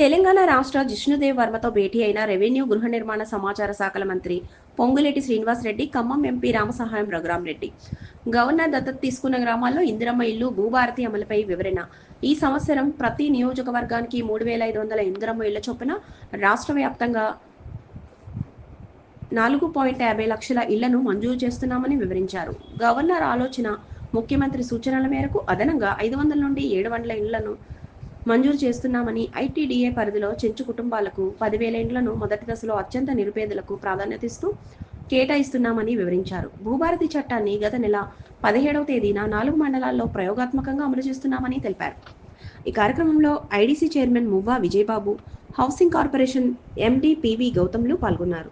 తెలంగాణ రాష్ట్ర జిష్ణుదేవ్ వర్మతో భేటీ అయిన రెవెన్యూ గృహ నిర్మాణ సమాచార శాఖల మంత్రి పొంగులేటి శ్రీనివాసరెడ్డి ఖమ్మం ఎంపీ రామసహాయం రఘురాం రెడ్డి. గవర్నర్ దత్తత తీసుకున్న గ్రామాల్లో ఇందిరమ్మ ఇల్లు భూభారతి అమలుపై వివరణ. ఈ సంవత్సరం ప్రతి నియోజకవర్గానికి మూడు వేల ఐదు వందల ఇందిరమ్మ ఇళ్ళ చొప్పున రాష్ట్ర వ్యాప్తంగా నాలుగు పాయింట్ యాభై లక్షల ఇళ్ళను మంజూరు చేస్తున్నామని వివరించారు. గవర్నర్ ఆలోచన ముఖ్యమంత్రి సూచనల మేరకు అదనంగా ఐదు వందల నుండి ఏడు వందల ఇళ్ళను మంజూరు చేస్తున్నామని ఐటీడీఏ పరిధిలో చెంచు కుటుంబాలకు పదివేల ఇండ్లను మొదటి దశలో అత్యంత నిరుపేదలకు ప్రాధాన్యతస్తూ కేటాయిస్తున్నామని వివరించారు. భూభారతి చట్టాన్ని గత నెల పదిహేడవ తేదీన నాలుగు మండలాల్లో ప్రయోగాత్మకంగా అమలు చేస్తున్నామని తెలిపారు. ఈ కార్యక్రమంలో IDC chairman Muvva Vijayababu housing corporation MD PV గౌతమ్లు పాల్గొన్నారు.